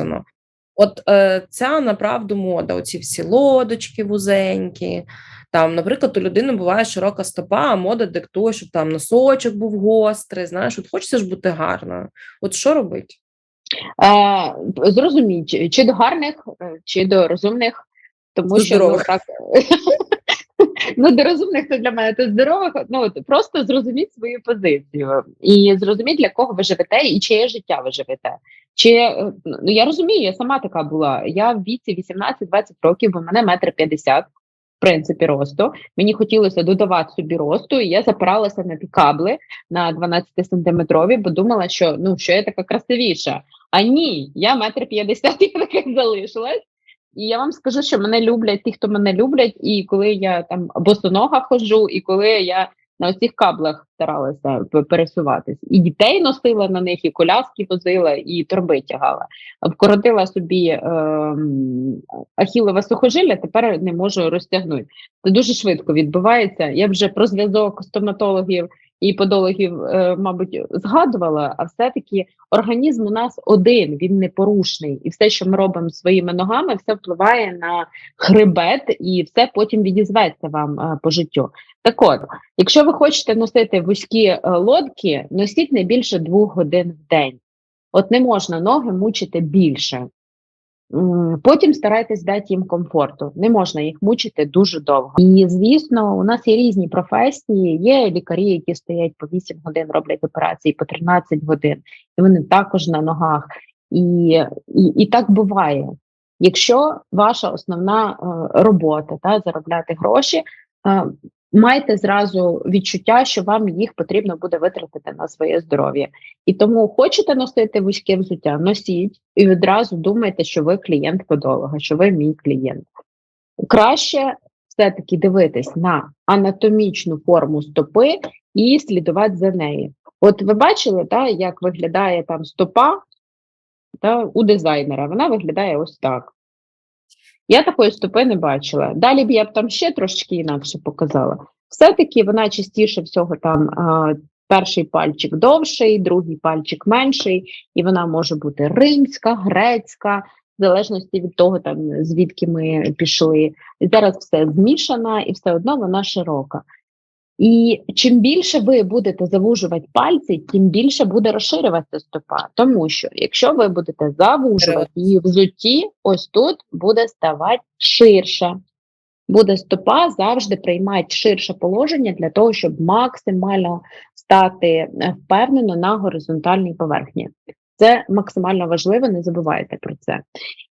сказано. От е, ця направду мода, оці всі лодочки вузенькі. Там, наприклад, у людини буває широка стопа, а мода диктує, щоб там носочок був гострий. Знаєш, от хочеться ж бути гарною. От що робити? Е, Зрозуміть, чи до гарних, е, чи до розумних, тому До що ну, так. Ну, до розумних то для мене то здорових. Ну просто зрозуміть свою позицію і зрозуміть, для кого ви живете і чиє життя ви живете. Чи е, ну я розумію, я сама така була. Я в віці 18-20 років, бо мене метр п'ятдесят, в принципі, росту. Мені хотілося додавати собі росту, і я запиралася на ті кабли на 12 сантиметрові, бо думала, що ну що я така красивіша. А ні, я метр п'ятдесят, я таке залишилась. І я вам скажу, що мене люблять ті, хто мене люблять, і коли я там босонога ходжу, і коли я на оцих каблах старалася пересуватись, і дітей носила на них, і коляски возила, і торби тягала. Вкоротила собі ем, ахілове сухожилля, тепер не можу розтягнути. Це дуже швидко відбувається. Я вже про зв'язок стоматологів і подологів, е, мабуть, згадувала, а все-таки організм у нас один, він непорушний, і все, що ми робимо своїми ногами, все впливає на хребет, і все потім відізветься вам е, по життю. Так от, якщо ви хочете носити вузькі е, лодки, носіть не більше двох годин в день. От не можна ноги мучити більше. Потім старайтесь дати їм комфорту. Не можна їх мучити дуже довго. І звісно, у нас є різні професії. Є лікарі, які стоять по 8 годин, роблять операції по 13 годин, і вони також на ногах. І, і, і так буває. Якщо ваша основна е, робота та заробляти гроші, е, майте зразу відчуття, що вам їх потрібно буде витратити на своє здоров'я. І тому хочете носити вузьке взуття, носіть і відразу думайте, що ви клієнт подолога, що ви мій клієнт. Краще все-таки дивитись на анатомічну форму стопи і слідувати за нею. От ви бачили, та, як виглядає там стопа та, у дизайнера. Вона виглядає ось так. Я такої ступи не бачила. Далі б я б там ще трошечки інакше показала. Все-таки вона частіше всього там а, перший пальчик довший, другий пальчик менший, і вона може бути римська, грецька, в залежності від того, там звідки ми пішли. Зараз все змішана, і все одно вона широка. І чим більше ви будете завужувати пальці, тим більше буде розширюватися стопа. Тому що якщо ви будете завужувати її взутті, ось тут буде ставати ширше. Буде стопа завжди приймати ширше положення для того, щоб максимально стати е, впевнено на горизонтальній поверхні. Це максимально важливо, не забувайте про це.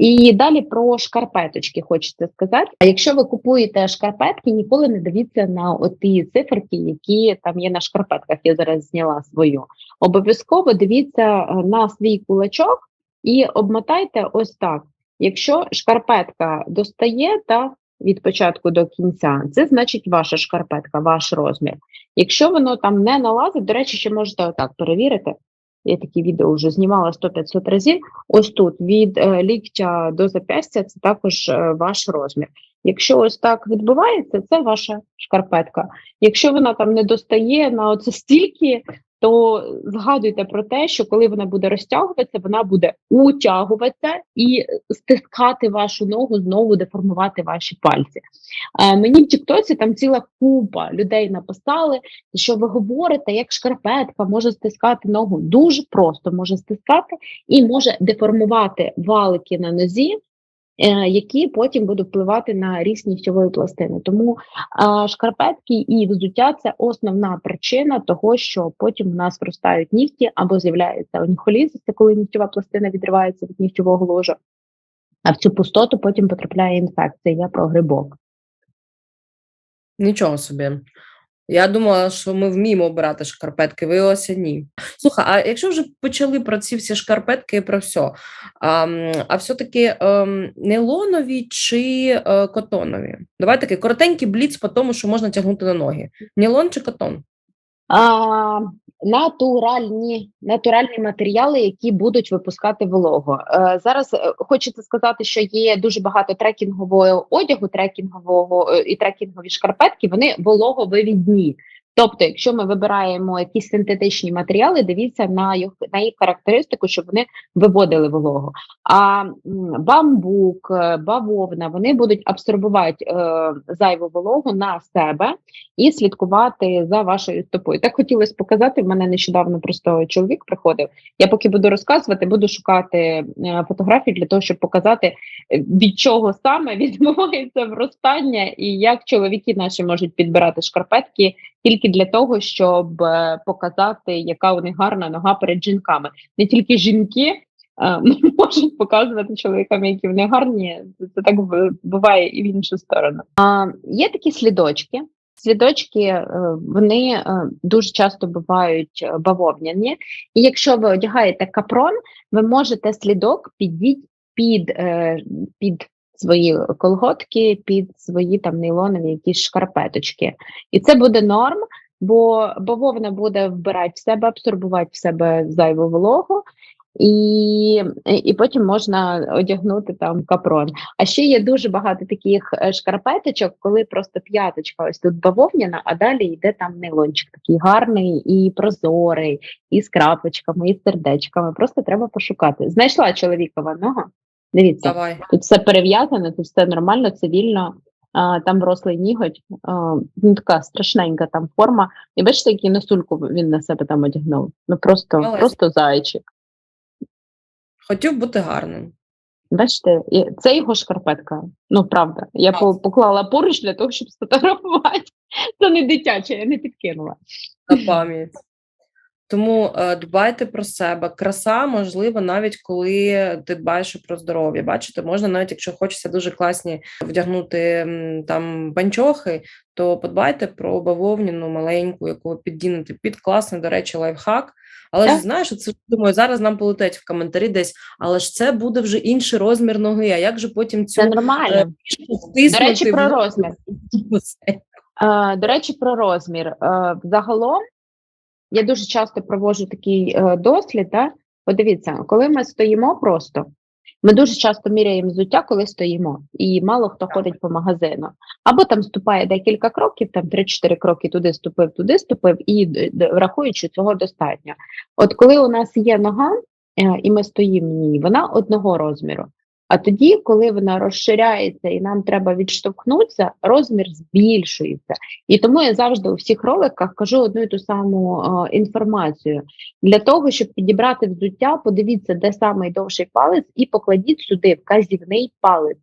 І далі про шкарпеточки хочеться сказати. А якщо ви купуєте шкарпетки, ніколи не дивіться на оті циферки, які там є на шкарпетках. Я зараз зняла свою. Обов'язково дивіться е, на свій кулачок і обмотайте ось так. Якщо шкарпетка достає та від початку до кінця, це значить ваша шкарпетка, ваш розмір. Якщо воно там не налазить, до речі, ще можете отак перевірити. Я такі відео вже знімала 100-500 разів. Ось тут від е, ліктя до запястя це також е, ваш розмір. Якщо ось так відбувається, це ваша шкарпетка. Якщо вона там не достає на оце стільки, то згадуйте про те, що коли вона буде розтягуватися, вона буде утягуватися і стискати вашу ногу, знову деформувати ваші пальці. Е, мені в Тіктоці там ціла купа людей написали, що ви говорите, як шкарпетка може стискати ногу. Дуже просто може стискати і може деформувати валики на нозі. Е, Які потім будуть впливати на ріст нігтєвої пластини, тому шкарпетки і взуття це основна причина того, що потім у нас виростають нігті або з'являється оніхоліз, це коли нігтєва пластина відривається від нігтєвого ложа, а в цю пустоту потім потрапляє інфекція. Про грибок. Нічого собі. Я думала, що ми вміємо обирати шкарпетки, виявилося ні. Слухай, а якщо вже почали про ці всі шкарпетки і про все, а, а все-таки ем, нейлонові чи е, котонові? Давай такий коротенький бліц по тому, що можна тягнути на ноги. Нейлон чи котон? А, натуральні, натуральні матеріали, які будуть випускати волого. Е, зараз е, хочеться сказати, що є дуже багато трекінгового одягу, трекінгового е, і трекінгові шкарпетки. Вони вологовивідні. Тобто, якщо ми вибираємо якісь синтетичні матеріали, дивіться на їх на їх характеристику, щоб вони виводили вологу. А бамбук, е, бавовна вони будуть абсорбувати е, зайву вологу на себе і слідкувати за вашою стопою. Так хотілося показати. В мене нещодавно просто чоловік приходив. Я поки буду розказувати, буду шукати е, фотографії для того, щоб показати, е, від чого саме відбувається вростання, і як чоловіки наші можуть підбирати шкарпетки тільки для того, щоб е, показати, яка у них гарна нога перед жінками. Не тільки жінки е, можуть показувати чоловікам, які вони гарні. Це так буває і в іншу сторону. А, є такі слідочки. Слідочки е, вони дуже часто бувають бавовняні, і якщо ви одягаєте капрон, ви можете слідок підіть під, під свої колготки, під свої там нейлонові якісь шкарпеточки. І це буде норм, бо бавовна буде вбирати в себе, абсорбувати в себе зайву вологу, і, і потім можна одягнути там капрон. А ще є дуже багато таких е, шкарпеточок, коли просто п'яточка ось тут бавовняна, а далі йде там нейлончик такий гарний і прозорий, і з крапочками, і з сердечками. Просто треба пошукати. Знайшла чоловікова нога. Дивіться, Давай. Тут все перев'язане, тут все нормально, цивільно. А, там рослий ніготь, а, ну, така страшненька там форма. І бачите, який носульку він на себе там одягнув. Ну просто, Молодець. просто зайчик. Хотів бути гарним. Бачите, і це його шкарпетка. Ну правда. Я по- поклала поруч для того, щоб сфотографувати. Це не дитяче, я не підкинула. на пам'ять. Тому е, дбайте про себе. Краса можливо, навіть коли ти дбаєш про здоров'я. Бачите, можна навіть якщо хочеться дуже класні вдягнути там панчохи, то подбайте про бавовняну маленьку, яку піддінете під класний, до речі, лайфхак. Але ж знаєш, це думаю, зараз нам полетить в коментарі десь, але ж це буде вже інший розмір ноги. А як же потім цю Це нормально. е, До речі, про розмір. Е, До речі, про розмір. Е, Загалом я дуже часто проводжу такий е, дослід. Да? Подивіться, коли ми стоїмо просто, ми дуже часто міряємо взуття, коли стоїмо, і мало хто ходить по магазину. Або там ступає декілька кроків, там 3-4 кроки туди ступив, туди ступив, і рахують, що цього достатньо. От коли у нас є нога, е, і ми стоїмо в ній, вона одного розміру. А тоді, коли вона розширяється і нам треба відштовхнутися, розмір збільшується. І тому я завжди у всіх роликах кажу одну і ту саму е, інформацію. Для того, щоб підібрати взуття, подивіться, де самий довший палець, і покладіть сюди вказівний палець.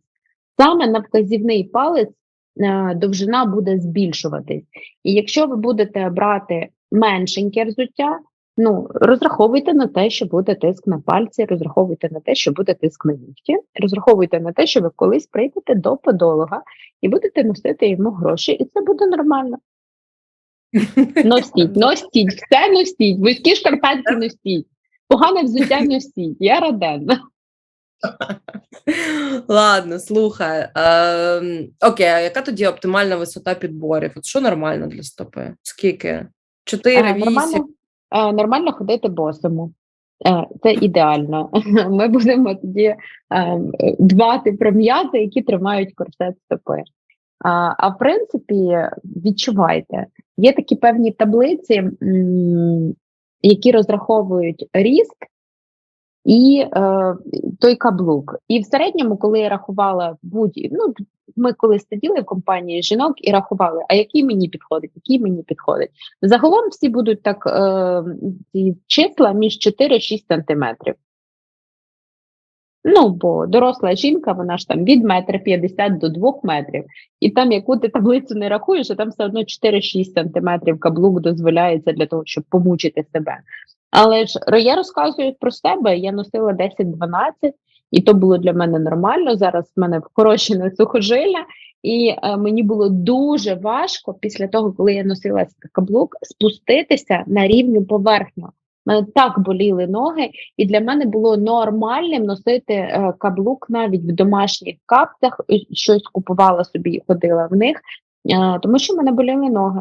Саме на вказівний палець е, довжина буде збільшуватись. І якщо ви будете брати меншеньке взуття, ну розраховуйте на те, що буде тиск на пальці, розраховуйте на те, що буде тиск на нігті, розраховуйте на те, що ви колись прийдете до подолога і будете носити йому гроші, і це буде нормально. Носіть, носіть, все носіть, вузькі шкарпетки носіть, погане взуття носіть. Я раденна. Ладно, слухай. Ем, окей, а яка тоді оптимальна висота підборів? От що нормально для стопи? Скільки? 4, Е, 8? Нормально, е, ходити босому. Е, Це ідеально. Ми будемо тоді е, дбати про м'язи, які тримають корсет стопи. А, а в принципі, відчувайте, є такі певні таблиці, які розраховують ріст і е, той каблук. І в середньому, коли я рахувала будь ну ми коли сиділи в компанії жінок і рахували, а який мені підходить, який мені підходить. Загалом всі будуть так е, ці числа між 4-6 сантиметрів. Ну, бо доросла жінка, вона ж там від метра 50 до 2 метрів, і там яку ти таблицю не рахуєш, а там все одно 4-6 сантиметрів каблук дозволяється для того, щоб помучити себе. Але ж я розказую про себе, я носила 10-12, і то було для мене нормально. Зараз в мене вкорочене сухожилля, і е, мені було дуже важко після того, коли я носила каблук, спуститися на рівню поверхню. Мене так боліли ноги, і для мене було нормальним носити е, каблук навіть в домашніх каптах, і щось купувала собі і ходила в них, е, тому що мене боліли ноги.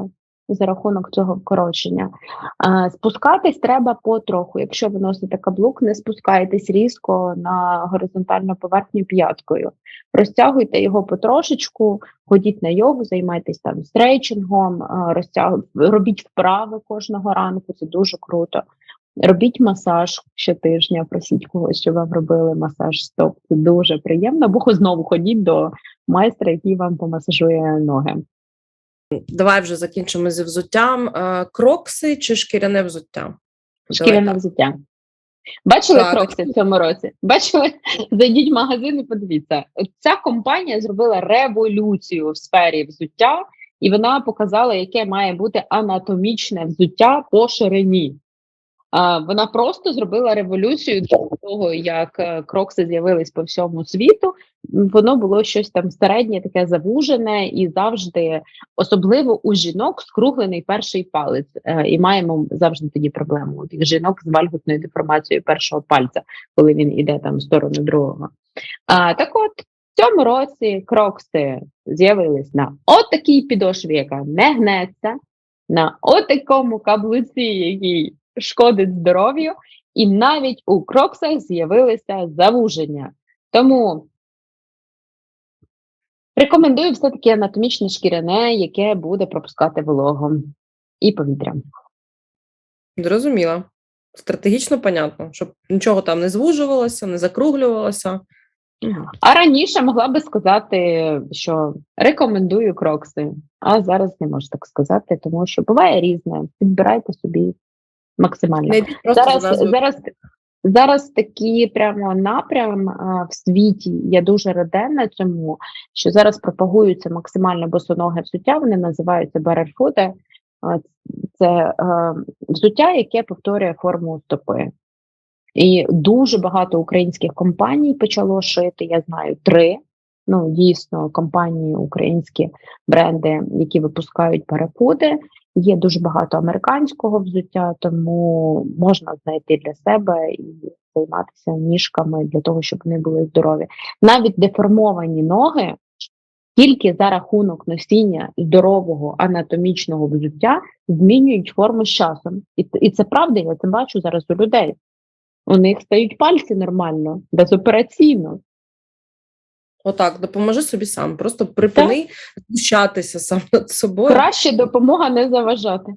за рахунок цього вкорочення. А, спускатись треба потроху. Якщо ви носите каблук, не спускайтесь різко на горизонтальну поверхню п'яткою. Розтягуйте його потрошечку, ходіть на йогу, займайтесь там стрейчингом, розтяг... робіть вправи кожного ранку, це дуже круто. Робіть масаж щотижня, просіть когось, щоб вам робили масаж стоп. Це дуже приємно. Або знову ходіть до майстра, який вам помасажує ноги. Давай вже закінчимо зі взуттям. Е, Крокси чи шкіряне взуття? Шкіряне взуття. Бачили Так. крокси в цьому році? Бачили? Зайдіть в магазин і подивіться. Ця компанія зробила революцію в сфері взуття, і вона показала, яке має бути анатомічне взуття по ширині. Вона просто зробила революцію до того, як е, крокси з'явились по всьому світу. Воно було щось там середнє, таке завужене, і завжди, особливо у жінок, скруглений перший палець. Е, І маємо завжди тоді проблему. У тих жінок з вальгутною деформацією першого пальця, коли він іде там в сторону другого. А, так от в цьому році крокси з'явились на отакій підошві, яка не гнеться, на отакому каблуці, який шкодить здоров'ю, і навіть у кроксах з'явилися завуження. Тому рекомендую все-таки анатомічне шкіряне, яке буде пропускати вологу і повітря. Зрозуміла. Стратегічно понятно, щоб нічого там не звужувалося, не закруглювалося. А раніше могла би сказати, що рекомендую крокси, а зараз не можу так сказати, тому що буває різне. Підбирайте собі максимально. Зараз, зараз, зараз такий прямо напрям а, в світі. Я дуже радена цьому, що зараз пропагуються максимально босоноге взуття. Вони називаються барерфути. Це е, взуття, яке повторює форму стопи. І дуже багато українських компаній почало шити. Я знаю три. Ну, дійсно, компанії, українські бренди, які випускають перепуди. Є дуже багато американського взуття, тому можна знайти для себе і займатися ніжками для того, щоб вони були здорові. Навіть деформовані ноги тільки за рахунок носіння здорового анатомічного взуття змінюють форму з часом. І, і це правда, я це бачу зараз у людей. У них стають пальці нормально, безопераційно. Отак, допоможи собі сам. Просто припини знущатися сам над собою. Краще допомога не заважати.